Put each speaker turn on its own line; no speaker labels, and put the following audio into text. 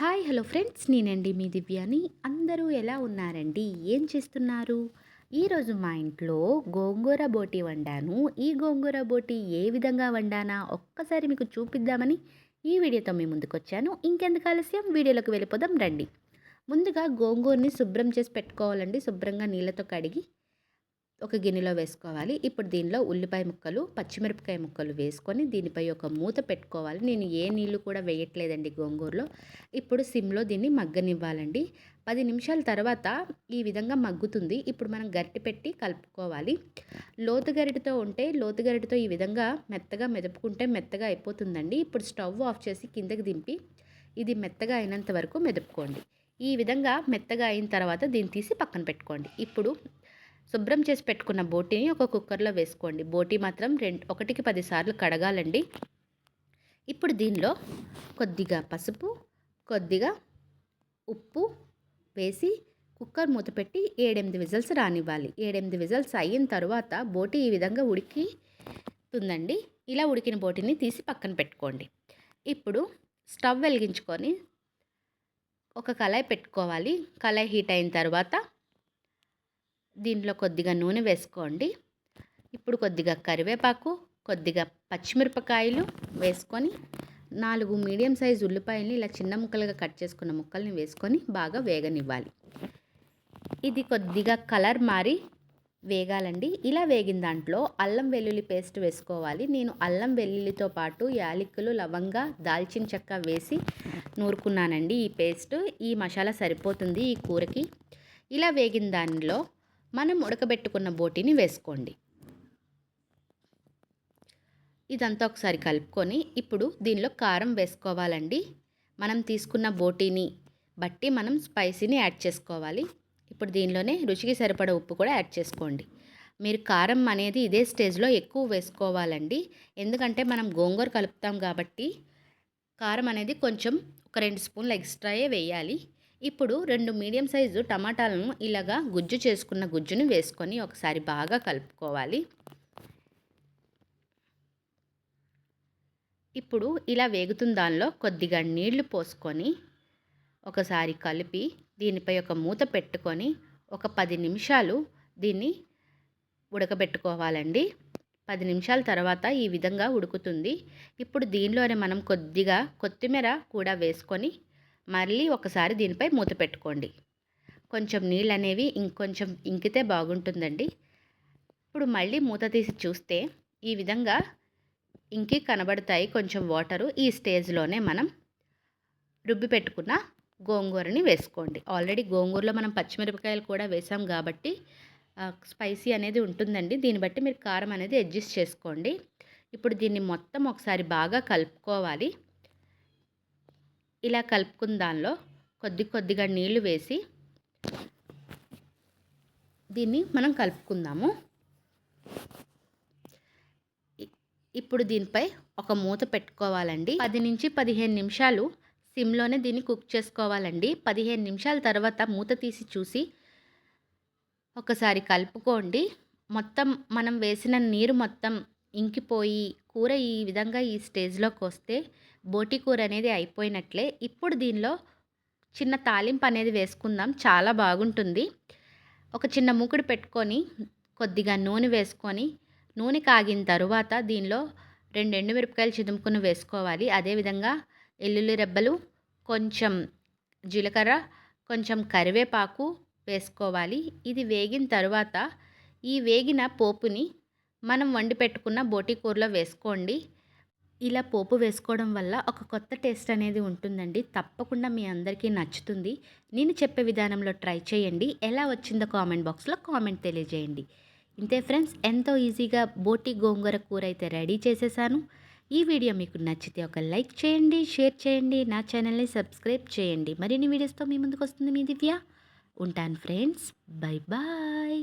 Hi hello friends. నేనండి మీ దివ్యాని. అందరూ ఎలా ఉన్నారండి? ఏం చేస్తున్నారు? ఈరోజు మా ఇంట్లో గోంగూర బోటి వండాను. ఈ గోంగూర బోటి ఏ విధంగా వండానా ఒక్కసారి మీకు చూపిద్దామని ఈ వీడియోతో మీ ముందుకు వచ్చాను ఇంకెందుకు ఆలస్యం? వీడియోలోకి వెళ్ళిపోదాం రండి. ముందుగా గోంగూరని శుభ్రం చేసి పెట్టుకోవాలండి. శుభ్రంగా నీళ్ళతో కడిగి ఒక గిన్నెలో వేసుకోవాలి. ఇప్పుడు దీనిలో ఉల్లిపాయ ముక్కలు పచ్చిమిరపకాయ ముక్కలు వేసుకొని దీనిపై ఒక మూత పెట్టుకోవాలి. నేను ఏ నీళ్ళు కూడా వేయట్లేదండి గోంగూరలో. ఇప్పుడు సిమ్లో దీన్ని మగ్గనివ్వాలండి. పది నిమిషాల తర్వాత ఈ విధంగా మగ్గుతుంది. ఇప్పుడు మనం గరిటె పెట్టి కలుపుకోవాలి. లోతు గరిటతో ఉంటే లోతు గరిటతో ఈ విధంగా మెత్తగా మెదుపుకుంటే మెత్తగా అయిపోతుందండి. ఇప్పుడు స్టవ్ ఆఫ్ చేసి కిందకి దింపి ఇది మెత్తగా అయినంత వరకు మెదుపుకోండి. ఈ విధంగా మెత్తగా అయిన తర్వాత దీన్ని తీసి పక్కన పెట్టుకోండి. ఇప్పుడు శుభ్రం చేసి పెట్టుకున్న బోటీని ఒక కుక్కర్లో వేసుకోండి. బోటీ మాత్రం రెండు ఒకటికి పదిసార్లు కడగాలండి. ఇప్పుడు దీనిలో కొద్దిగా పసుపు కొద్దిగా ఉప్పు వేసి కుక్కర్ మూత పెట్టి ఏడెనిమిది విజల్స్ రానివ్వాలి. ఏడెనిమిది విజల్స్ అయిన తర్వాత బోటి ఈ విధంగా ఉడికితుందండి. ఇలా ఉడికిన బోటిని తీసి పక్కన పెట్టుకోండి. ఇప్పుడు స్టవ్ వెలిగించుకొని ఒక కళాయి పెట్టుకోవాలి. కళాయి హీట్ అయిన తర్వాత దీంట్లో కొద్దిగా నూనె వేసుకోండి. ఇప్పుడు కొద్దిగా కరివేపాకు కొద్దిగా పచ్చిమిరపకాయలు వేసుకొని నాలుగు మీడియం సైజు ఉల్లిపాయలని ఇలా చిన్న ముక్కలుగా కట్ చేసుకున్న ముక్కల్ని వేసుకొని బాగా వేగనివ్వాలి. ఇది కొద్దిగా కలర్ మారి వేగాలండి. ఇలా వేగిన దాంట్లో అల్లం వెల్లుల్లి పేస్ట్ వేసుకోవాలి. నేను అల్లం వెల్లుల్లితో పాటు యాలకులు లవంగా దాల్చిన చెక్క వేసి నూరుకున్నానండి ఈ పేస్ట్. ఈ మసాలా సరిపోతుంది ఈ కూరకి. ఇలా వేగిన దానిలో మనం ఉడకబెట్టుకున్న బోటిని వేసుకోండి. ఇదంతా ఒకసారి కలుపుకొని ఇప్పుడు దీనిలో కారం వేసుకోవాలండి. మనం తీసుకున్న బోటీని బట్టి మనం స్పైసీని యాడ్ చేసుకోవాలి. ఇప్పుడు దీనిలోనే రుచికి సరిపడ ఉప్పు కూడా యాడ్ చేసుకోండి. మీరు కారం అనేది ఇదే స్టేజ్లో ఎక్కువ వేసుకోవాలండి. ఎందుకంటే మనం గోంగూర కలుపుతాం కాబట్టి కారం అనేది కొంచెం ఒక రెండు స్పూన్లు ఎక్స్ట్రాయే వేయాలి. ఇప్పుడు రెండు మీడియం సైజు టమాటాలను ఇలాగా గుజ్జు చేసుకున్న గుజ్జును వేసుకొని ఒకసారి బాగా కలుపుకోవాలి. ఇప్పుడు ఇలా వేగుతున్న దానిలో కొద్దిగా నీళ్ళు పోసుకొని ఒకసారి కలిపి దీనిపై ఒక మూత పెట్టుకొని ఒక పది నిమిషాలు దీన్ని ఉడకబెట్టుకోవాలండి. పది నిమిషాల తర్వాత ఈ విధంగా ఉడుకుతుంది. ఇప్పుడు దీనిలోనే మనం కొద్దిగా కొత్తిమీర కూడా వేసుకొని మళ్ళీ ఒకసారి దీనిపై మూత పెట్టుకోండి. కొంచెం నీళ్ళు అనేవి ఇంకొంచెం ఇంకితే బాగుంటుందండి. ఇప్పుడు మళ్ళీ మూత తీసి చూస్తే ఈ విధంగా ఇంకి కనబడతాయి కొంచెం వాటరు. ఈ స్టేజ్లోనే మనం రుబ్బి పెట్టుకున్న గోంగూరని వేసుకోండి. ఆల్రెడీ గోంగూరలో మనం పచ్చిమిరపకాయలు కూడా వేసాం కాబట్టి స్పైసీ అనేది ఉంటుందండి. దీన్ని బట్టి మీరు కారం అనేది అడ్జస్ట్ చేసుకోండి. ఇప్పుడు దీన్ని మొత్తం ఒకసారి బాగా కలుపుకోవాలి. ఇలా కలుపుకున్న దానిలో కొద్ది కొద్దిగా నీళ్ళు వేసి దీన్ని మనం కలుపుకుందాము. ఇప్పుడు దీనిపై ఒక మూత పెట్టుకోవాలండి. పది నుంచి పదిహేను నిమిషాలు సిమ్లోనే దీన్ని కుక్ చేసుకోవాలండి. పదిహేను నిమిషాల తర్వాత మూత తీసి చూసి ఒకసారి కలుపుకోండి. మొత్తం మనం వేసిన నీరు మొత్తం ఇంకిపోయి కూర ఈ విధంగా ఈ స్టేజ్లోకి వస్తే బోటి కూర అనేది అయిపోయినట్లే. ఇప్పుడు దీనిలో చిన్న తాలింపు అనేది వేసుకుందాం. చాలా బాగుంటుంది. ఒక చిన్న మూకుడు పెట్టుకొని కొద్దిగా నూనె వేసుకొని నూనె కాగిన తరువాత దీనిలో రెండు ఎండుమిరపకాయలు చిదుముకుని వేసుకోవాలి. అదేవిధంగా ఎల్లుల్లి రెబ్బలు కొంచెం జీలకర్ర కొంచెం కరివేపాకు వేసుకోవాలి. ఇది వేగిన తర్వాత ఈ వేగిన పోపుని మనం వండి పెట్టుకున్న బోటి కూరలో వేసుకోండి. ఇలా పోపు వేసుకోవడం వల్ల ఒక కొత్త టేస్ట్ అనేది ఉంటుందండి. తప్పకుండా మీ అందరికీ నచ్చుతుంది. నేను చెప్పే విధానంలో ట్రై చేయండి. ఎలా వచ్చిందో కామెంట్ బాక్స్లో కామెంట్ తెలియజేయండి. ఇంతే ఫ్రెండ్స్ ఎంతో ఈజీగా బోటి గోంగూర కూర అయితే రెడీ చేసేసాను. ఈ వీడియో మీకు నచ్చితే ఒక లైక్ చేయండి షేర్ చేయండి నా ఛానల్ని సబ్స్క్రైబ్ చేయండి. మరిన్ని వీడియోస్తో మీ ముందుకు వస్తుంది మీ దివ్య. ఉంటాను ఫ్రెండ్స్ బై బాయ్.